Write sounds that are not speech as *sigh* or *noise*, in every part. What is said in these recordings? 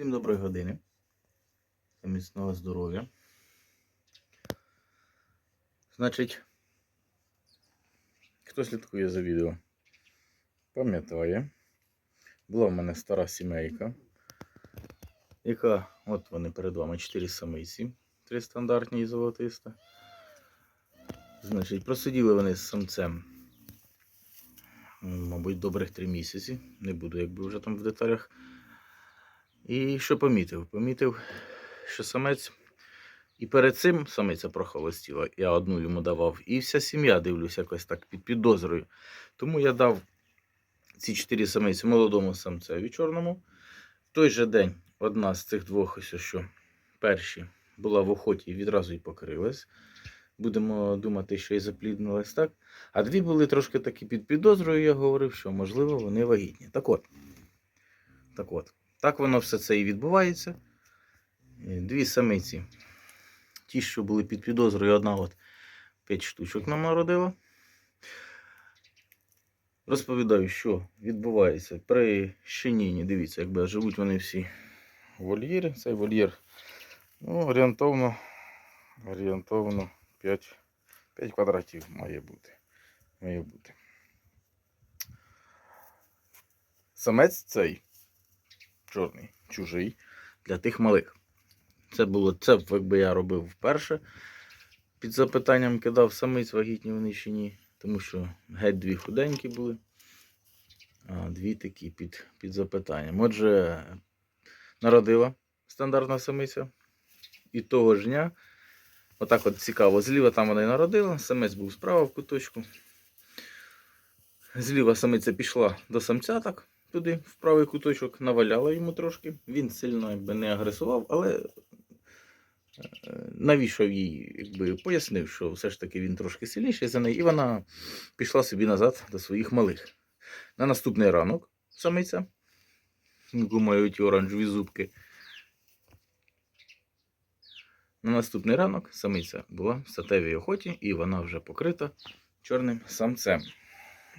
Всім доброї години. Міцного здоров'я. Значить, хто слідкує за відео, пам'ятає, була в мене стара сімейка, яка, от вони перед вами 4 самиці, три стандартні і золотиста. Значить, просиділи вони з самцем, мабуть, добрих 3 місяці. Не буду, якби вже там в деталях. І що помітив? Помітив, що самець і перед цим самиця прохолостіла, я одну йому давав, і вся сім'я, дивлюсь, якось так під підозрою. Тому я дав ці чотири самиці молодому самцеві чорному. В той же день одна з цих двох, ось що перші, була в охоті і відразу й покрилась. Будемо думати, що і запліднилась так. А дві були трошки такі під підозрою, я говорив, що можливо вони вагітні. Так от. Так от. Так воно все це і відбувається. Е, Дві самиці. Ті, що були під підозрою, одна от 5 штучок нам народила. Розповідаю, що відбувається при щеніні. Дивіться, якби живуть вони всі в вольєрі. Цей вольєр ну, орієнтовно, орієнтовно 5, 5 квадратів має бути. Має бути. Самець цей чорний, чужий для тих малих. Це було це, якби я робив вперше. Під запитанням кидав самиць вагітні вони чи ні. Тому що геть дві худенькі були, а дві такі під, під запитанням. Отже, народила стандартна самиця. І того ж дня, отак от цікаво, зліва там вона і народила, самець був справа в куточку. Зліва самиця пішла до самця так, туди, в правий куточок, наваляла йому трошки. Він сильно якби, не агресував, але е, навішав їй, якби, пояснив, що все ж таки він трошки сильніший за неї, і вона пішла собі назад до своїх малих. На наступний ранок самиця, яку мають ті оранжеві зубки. На наступний ранок самиця була в статевій охоті, і вона вже покрита чорним самцем.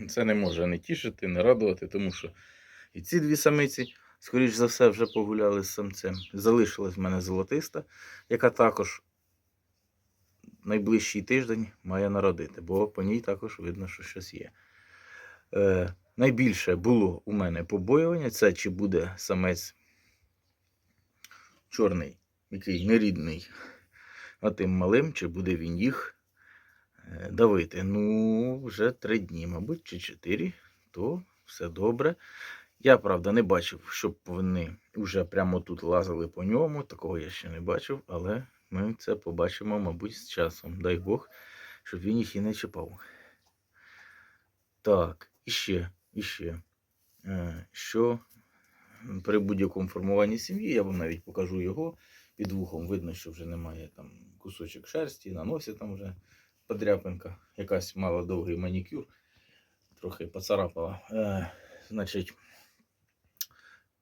Це не може не тішити, не радувати, тому що і ці дві самиці, скоріш за все, вже погуляли з самцем. Залишилась в мене золотиста, яка також найближчий тиждень має народити, бо по ній також видно, що щось є. Е, найбільше було у мене побоювання, це чи буде самець чорний, який нерідний, а тим малим, чи буде він їх е, давити. Ну, вже три дні, мабуть, чи чотири, то все добре. Я, правда, не бачив, щоб вони вже прямо тут лазили по ньому. Такого я ще не бачив, але ми це побачимо, мабуть, з часом. Дай Бог, щоб він їх і не чіпав. Так, іще, іще. Е, Що при будь-якому формуванні сім'ї, я вам навіть покажу його. Під вухом видно, що вже немає там кусочок шерсті, на носі там вже подряпинка, якась мала довгий манікюр, трохи поцарапала. Е, значить,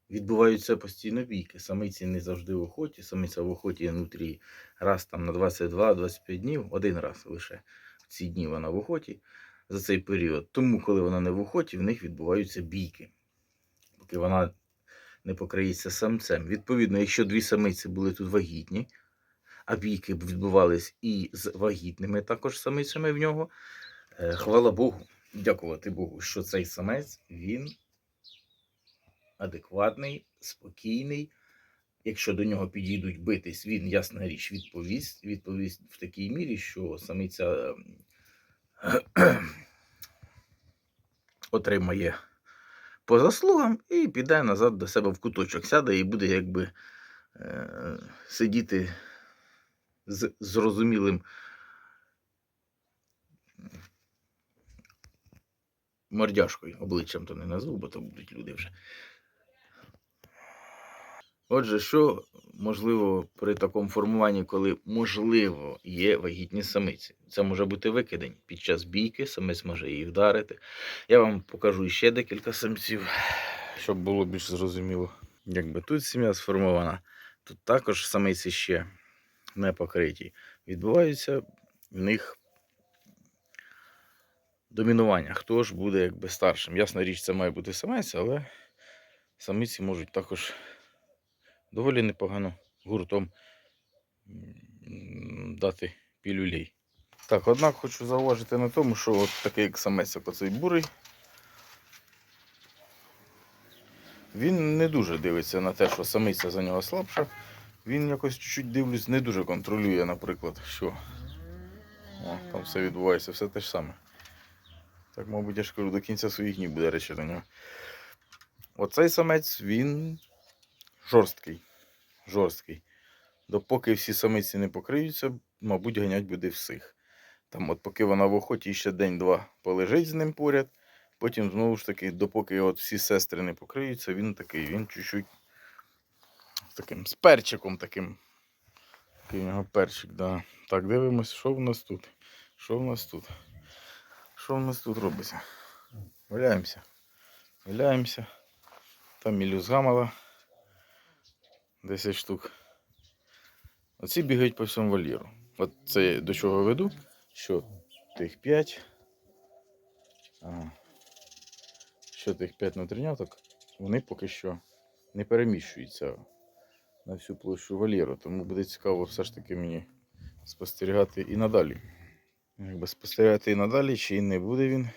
відбуваються постійно бійки. Самиці не завжди в охоті. Самиця в охоті внутрі раз там на 22-25 днів, один раз лише в ці дні вона в охоті за цей період. Тому, коли вона не в охоті, в них відбуваються бійки. Поки вона не покриється самцем. Відповідно, якщо дві самиці були тут вагітні, а бійки відбувались і з вагітними також самицями в нього. е, Хвала Богу, дякувати Богу, що цей самець він адекватний, спокійний. Якщо до нього підійдуть битись, він, ясна річ, відповість, відповість в такій мірі, що самиця ем, *clears throat* отримає по заслугам і піде назад до себе в куточок, сяде і буде якби е, сидіти з зрозумілим мордяшкою, обличчям то не назву, бо то будуть люди вже. Отже, що можливо при такому формуванні, коли можливо є вагітні самиці? Це може бути викидень. Під час бійки самець може її вдарити. Я вам покажу ще декілька самців, щоб було більш зрозуміло. Якби тут сім'я сформована, тут також самиці ще не покриті. Відбувається в них домінування. Хто ж буде якби старшим? Ясна річ, це має бути самець, але самиці можуть також доволі непогано гуртом дати пілюлей. Так, однак хочу зауважити на тому, що от такий як самець, оцей бурий, він не дуже дивиться на те, що самиця за нього слабша. Він якось чуть-чуть дивлюсь, не дуже контролює, наприклад, що. О, там все відбувається, все те ж саме. Так, мабуть, я ж кажу, до кінця своїх днів буде речі на нього. Оцей самець, він жорсткий. Жорсткий. Допоки всі самиці не покриються, мабуть, ганять буде всіх. Там, от поки вона в охоті ще день-два полежить з ним поряд, потім знову ж таки, допоки от всі сестри не покриються, він такий, він чуть-чуть таким з перчиком таким. Такий у нього перчик, да. Так, дивимось, що в нас тут. Що в нас тут? Що в нас тут робиться? Валяємося. Валяємося. Там мілюзга мала. 10 штук. Оці бігають по всьому вольєру. От це я до чого веду, що тих 5. Ага. Що тих 5 внутріняток, вони поки що не переміщуються на всю площу вольєру. Тому буде цікаво все ж таки мені спостерігати і надалі. Якби спостерігати і надалі, чи не буде він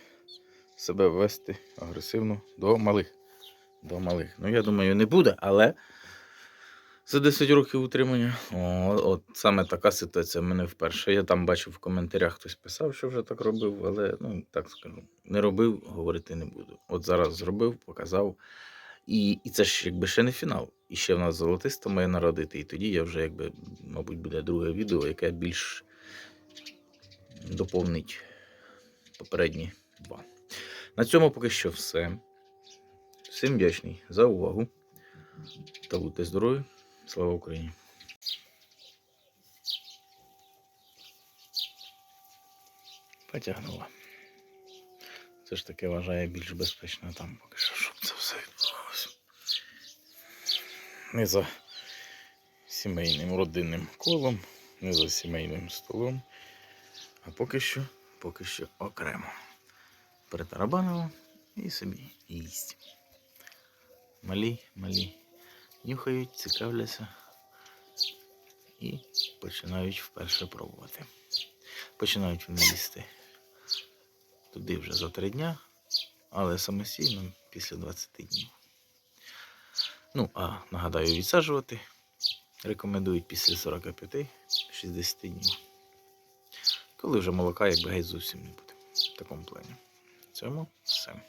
себе вести агресивно до малих. До малих. Ну, я думаю, не буде, але за 10 років утримання. О, от саме така ситуація в мене вперше. Я там бачив в коментарях, хтось писав, що вже так робив, але ну так скажу, не робив, говорити не буду. От зараз зробив, показав. І, і це ж якби ще не фінал. І ще в нас золотиста має народити. І тоді я вже, якби, мабуть, буде друге відео, яке більш доповнить попередні два. На цьому поки що все. Всім вдячний за увагу. Та будьте здорові. Слава Україні! Потягнула. Це ж таки вважає більш безпечно там поки що, щоб це все відбувалося. Не за сімейним родинним колом, не за сімейним столом. А поки що, поки що окремо. Перетарабанило і собі їсть. Малі, малі нюхають, цікавляться і починають вперше пробувати. Починають вони їсти туди вже за три дня, але самостійно після 20 днів. Ну, а нагадаю, відсаджувати рекомендують після 45-60 днів. Коли вже молока якби геть зовсім не буде. В такому плані. В цьому все.